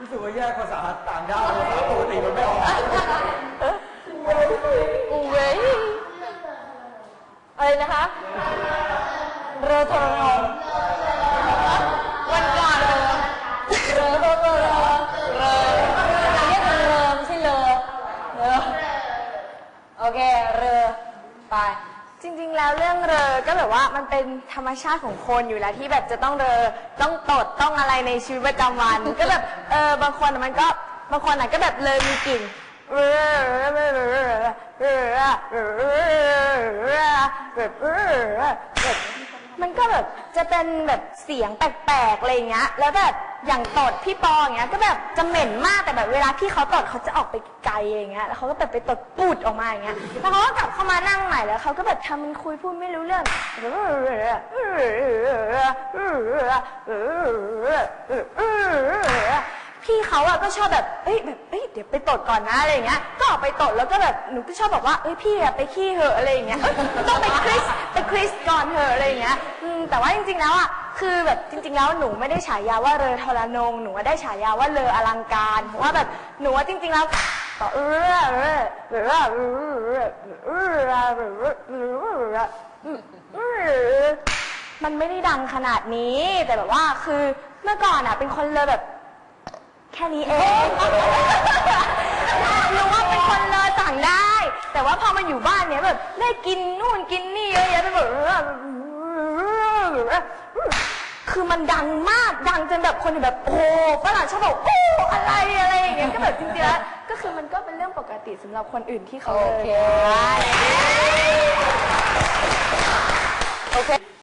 รู้สึกว่าแยกภาษาต่างด้าวเลยปกติมันไม่ออกอูเว้ยอะไรนะคะ เรือทรนงวันก่อนเรือเรือเรือเรือเรือเรือเรียกเรือไม่ใช่เรือเรือโอเค เรือ ไป ริง ๆ แล้วเรื่องเรอก็แบบว่ามันเป็นธรรมชาติของคนอยู่แล้วที่แบบจะต้องเรอต้องตดต้องอะไรในชีวิตประจำวัน ก็แบบเออบางคนอะมันก็บางคนอะก็แบบเลยมีกลิ่นเรอเรอเรอเรอเรอเรอเรอแบบเรอแบบมันก็แบบจะเป็นแบบเสียงแปลกๆอะไรอย่างเงี้ยแล้วแบบ อย่างตดพี่ปออย่างเงี้ย ก็แบบจะเหม็นมากแต่แบบเวลาพี่เขาตดเขาจะออกไปไกลอย่างเงี้ยแล้วเขาก็แบบไปตดปูดออกมาอย่างเงี้ยแล้วเขาก็กลับเข้ามานั่งใหม่แล้วเขาก็แบบทำมันคุยพูดไม่รู้เรื่องพี่เขาอะก็ชอบแบบ เอ้ยแบบ เอ้ยเดี๋ยวไปตดก่อนนะอะไรอย่างเงี้ย ก็ออกไปตดแล้วก็แบบหนูก็ชอบบอกว่า เอ้ยพี่อะไปขี้เหอะอะไรอย่างเงี้ยเอ้ยต้องไปคริสไปคริสก่อนเถอะอะไรอย่างเงี้ย อืมแต่ว่าจริงๆแล้วอะ คือแบบจริงๆแล้วหนูไม่ได้ฉายาว่าเรอทรนง หนูว่าได้ฉายาว่าเรออลังการเพราะว่าแบบหนูว่าจริงๆแล้วก็เออเออเออเออเออเออเออมันไม่ได้ดังขนาดนี้ แต่แบบว่าคือเมื่อก่อนอะ เป็นคนเลยแบบ แค่นี้เองรู้ว่าเป็นคนเลยสั่งได้ แต่ว่าพอมาอยู่บ้านเนี้ยแบบ ได้กินนู่นกินนี่เยอะแยะไปหมด คือมันดังมากดังจนแบบคนแบบโอ้โหฝรั่งชอบบอกโอ้อะไรอะไรอย่างเงี้ยก็แบบจริงๆแล้วก็คือมันก็เป็นเรื่องปกติสำหรับคนอื่นที่เขาเลยโอเค